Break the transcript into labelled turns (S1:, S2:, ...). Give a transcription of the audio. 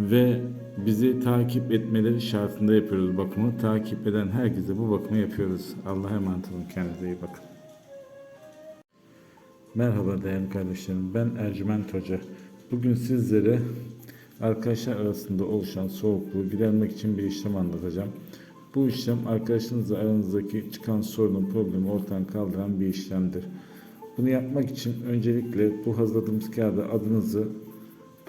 S1: Ve bizi takip etmeleri şartında yapıyoruz bakımı. Takip eden herkese bu bakımı yapıyoruz. Allah'a emanet olun. Kendinize iyi bakın. Merhaba değerli kardeşlerim. Ben Ercüment Hoca. Bugün sizlere arkadaşlar arasında oluşan soğukluğu gidermek için bir işlem anlatacağım. Bu işlem arkadaşınızla aranızdaki çıkan sorunun problemi ortadan kaldıran bir işlemdir. Bunu yapmak için öncelikle bu hazırladığımız kağıda adınızı,